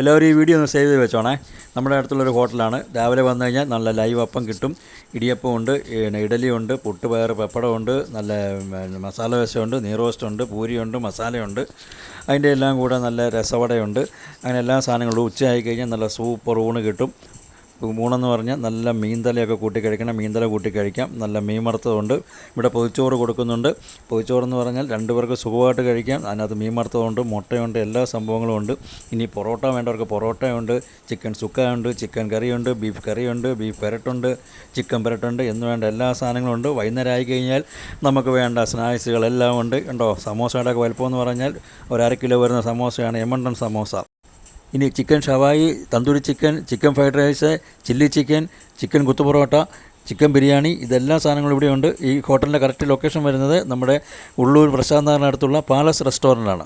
എല്ലാവരും ഈ വീഡിയോ ഒന്ന് സേവ് ചെയ്ത് വെച്ചോണേ. നമ്മുടെ അടുത്തുള്ളൊരു ഹോട്ടലാണ്. രാവിലെ വന്നു കഴിഞ്ഞാൽ നല്ല ലൈവ് അപ്പം കിട്ടും. ഇടിയപ്പമുണ്ട് ഇഡലിയുണ്ട് പുട്ടുപയർ പപ്പടമുണ്ട് നല്ല മസാല ദോശയുണ്ട് നീറോസ്റ്റുണ്ട് പൂരിയുണ്ട് മസാലയുണ്ട്. അതിന്റെ എല്ലാം കൂടെ നല്ല രസവടയുണ്ട്. അങ്ങനെ എല്ലാ സാധനങ്ങളും ഉച്ചയായി കഴിഞ്ഞാൽ നല്ല സൂപ്പർ ഊണ് കിട്ടും. ഊണെന്ന് പറഞ്ഞാൽ നല്ല മീൻതലയൊക്കെ കൂട്ടി കഴിക്കണം മീൻതല കൂട്ടി കഴിക്കാം. നല്ല മീൻ വറുത്തതുണ്ട്. ഇവിടെ പൊതിച്ചോറ് കൊടുക്കുന്നുണ്ട്. പൊതിച്ചോറെന്ന് പറഞ്ഞാൽ രണ്ട് പേർക്ക് സുഖമായിട്ട് കഴിക്കാം. അതിനകത്ത് മീൻ വറുത്തതുണ്ട് മുട്ടയുണ്ട് എല്ലാ സംഭവങ്ങളും ഉണ്ട്. ഇനി പൊറോട്ട വേണ്ടവർക്ക് പൊറോട്ടയുണ്ട് ചിക്കൻ സുക്കയുണ്ട് ചിക്കൻ കറിയുണ്ട് ബീഫ് കറിയുണ്ട് ബീഫ് പെരട്ടുണ്ട് ചിക്കൻ പെരട്ടുണ്ട് എന്ന് വേണ്ട എല്ലാ സാധനങ്ങളും ഉണ്ട്. വൈകുന്നേരം ആയി കഴിഞ്ഞാൽ നമുക്ക് വേണ്ട സ്നാക്സുകളെല്ലാം ഉണ്ട്. ഉണ്ടോ സമോസയുടെ ഒക്കെ വലുപ്പം എന്ന് പറഞ്ഞാൽ ഒരു അര കിലോ വരുന്ന സമോസയാണ് എമണ്ടൻ സമോസ. ഇനി ചിക്കൻ ഷവായി tandoori chicken chicken fried rice chilli chicken chicken kuthu parotta chicken biryani ഇതെല്ലാ സാധനങ്ങളും ഇവിടെയുണ്ട്. ഈ ഹോട്ടലിന്റെ കറക്റ്റ് ലൊക്കേഷൻ വരുന്നത് നമ്മുടെ ഉള്ളൂർ പ്രശാന്ത് നഗറിനടുത്തുള്ള പാലസ് റെസ്റ്റോറന്റാണ്